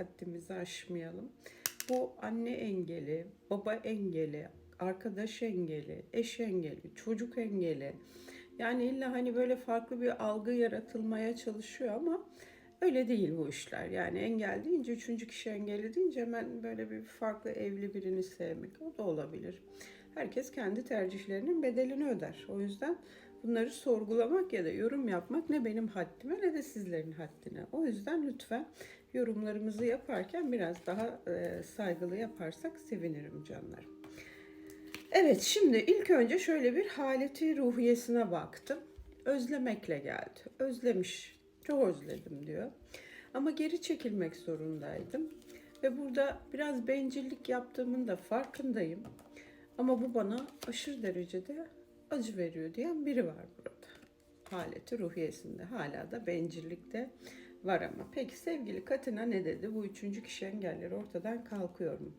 haddimizi aşmayalım. Bu anne engeli, baba engeli, arkadaş engeli, eş engeli, çocuk engeli. Yani illa hani böyle farklı bir algı yaratılmaya çalışıyor ama öyle değil bu işler. Yani engel deyince üçüncü kişi engeli deyince hemen böyle bir farklı evli birini sevmek o da olabilir. Herkes kendi tercihlerinin bedelini öder. O yüzden bunları sorgulamak ya da yorum yapmak ne benim haddime ne de sizlerin haddine. O yüzden lütfen yorumlarımızı yaparken biraz daha e, saygılı yaparsak sevinirim canlarım. Evet şimdi ilk önce şöyle bir haleti ruhiyesine baktım. Özlemekle geldi. Özlemiş. Çok özledim diyor. Ama geri çekilmek zorundaydım. Ve burada biraz bencillik yaptığımın da farkındayım. Ama bu bana aşırı derecede acı veriyor diyen biri var burada. Haleti ruhiyesinde. Hala da bencillikte var ama. Peki sevgili Katina ne dedi? Bu üçüncü kişi engelleri ortadan kalkıyor mu?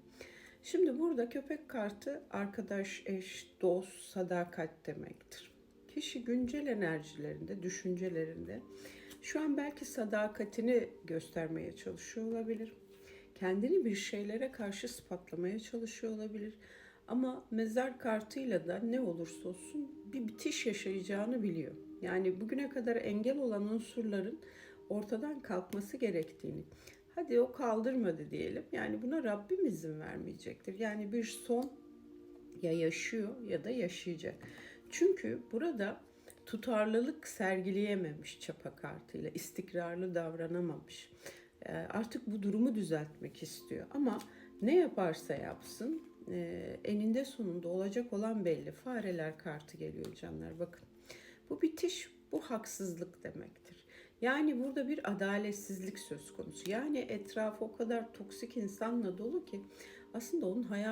Şimdi burada köpek kartı arkadaş, eş, dost, sadakat demektir. Kişi güncel enerjilerinde, düşüncelerinde şu an belki sadakatini göstermeye çalışıyor olabilir. Kendini bir şeylere karşı ispatlamaya çalışıyor olabilir. Ama mezar kartıyla da ne olursa olsun bir bitiş yaşayacağını biliyor. Yani bugüne kadar engel olan unsurların ortadan kalkması gerektiğini, hadi o kaldırmadı diyelim. Yani buna Rabbim izin vermeyecektir. Yani bir son ya yaşıyor ya da yaşayacak. Çünkü burada tutarlılık sergileyememiş çapa kartıyla, istikrarlı davranamamış. Ee, Artık bu durumu düzeltmek istiyor ama ne yaparsa yapsın e, eninde sonunda olacak olan belli. Fareler kartı geliyor canlar bakın. Bu bitiş bu haksızlık demektir. Yani burada bir adaletsizlik söz konusu. Yani etrafı o kadar toksik insanla dolu ki aslında onun hayatı